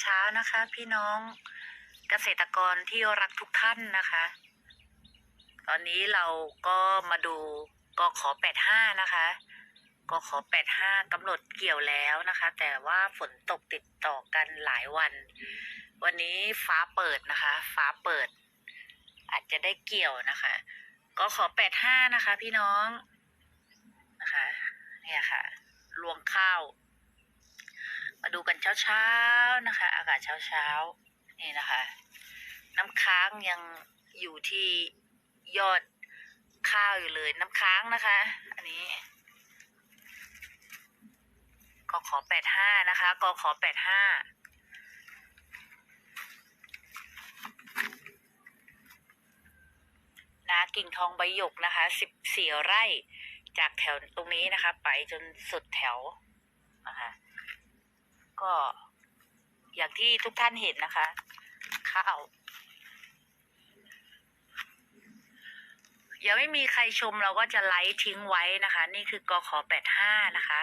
เช้านะคะ พี่น้องเกษตรกรที่รักทุกท่านนะคะ ตอนนี้เราก็มาดูกขอแปดห้านะคะกขอแปดห้ากำหนดเกี่ยวแล้วนะคะ แต่ว่าฝนตกติดต่อกันหลายวัน วันนี้ฟ้าเปิดนะคะ ฟ้าเปิด อาจจะได้เกี่ยวนะคะกขอแปดห้านะคะ พี่น้องนะคะ เนี่ยค่ะ รวงข้าว มาดูกันเช้าๆนะคะ อากาศเช้าๆนี่นะคะ น้ำค้างยังอยู่ที่ยอดข้าวอยู่เลยน้ำค้างนะคะ อันนี้กขอแปดห้านะคะกขอแปดห้านากิ่งทองใบหยกนะคะสิบสี่ไร่จากแถวตรงนี้นะคะ ไปจนสุดแถวนะคะ ก็อย่างที่ทุกท่านเห็นนะคะ ข้าว ยังไม่มีใครชมเราก็จะไลฟ์ทิ้งไว้นะคะ นี่คือกขอแปดห้านะคะ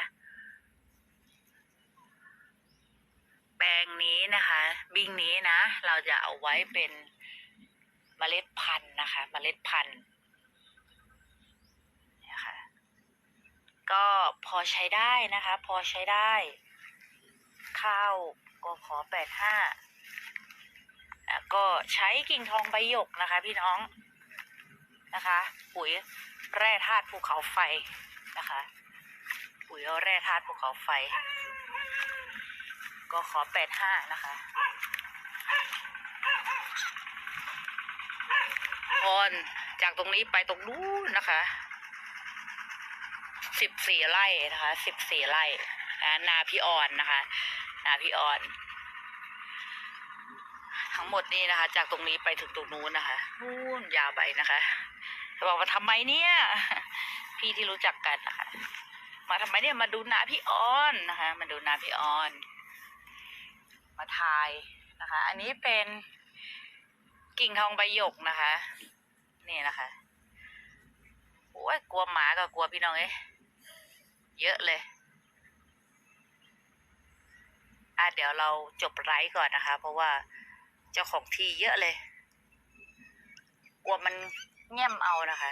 แปลงนี้นะคะ บิ้งนี้นะ เราจะเอาไว้เป็นเมล็ดพันธุ์นะคะเมล็ดพันธุ์นี่ยค่ะก็พอใช้ได้นะคะ พอใช้ได้ ข้าวก็ขอแปดห้าก็ใช้กิ่งทองใบหยกนะคะ พี่น้องนะคะ ปุ๋ยแร่ธาตุภูเขาไฟนะคะ ปุ๋ยแร่ธาตุภูเขาไฟ ก็ขอแปดห้านะคะพรจากตรงนี้ไปตรงนู้นนะคะสิบสี่ไร่นะคะสิบสี่ไร่ นะนาพี่อ่อนนะคะ นาพี่อ่อน ทั้งหมดนี่นะคะ จากตรงนี้ไปถึงตรงนู้นนะคะนู่นยาวไปนะคะจะบอกว่าทำไมเนี่ย พี่ที่รู้จักกันนะคะมาทำไมเนี่ยมาดูนาพี่อ่อนนะคะ มาดูนาพี่อ่อน มาทายนะคะ อันนี้เป็นกิ่งทองใบหยกนะคะ นี่นะคะโอ้ยกลัวหมากับกลัวพี่น้องเอ้ยเยอะเลย อะ เดี๋ยวเราจบไลฟ์ก่อนนะคะ เพราะว่าเจ้าของที่เยอะเลยกลัวมันเงี่ยมเอานะคะ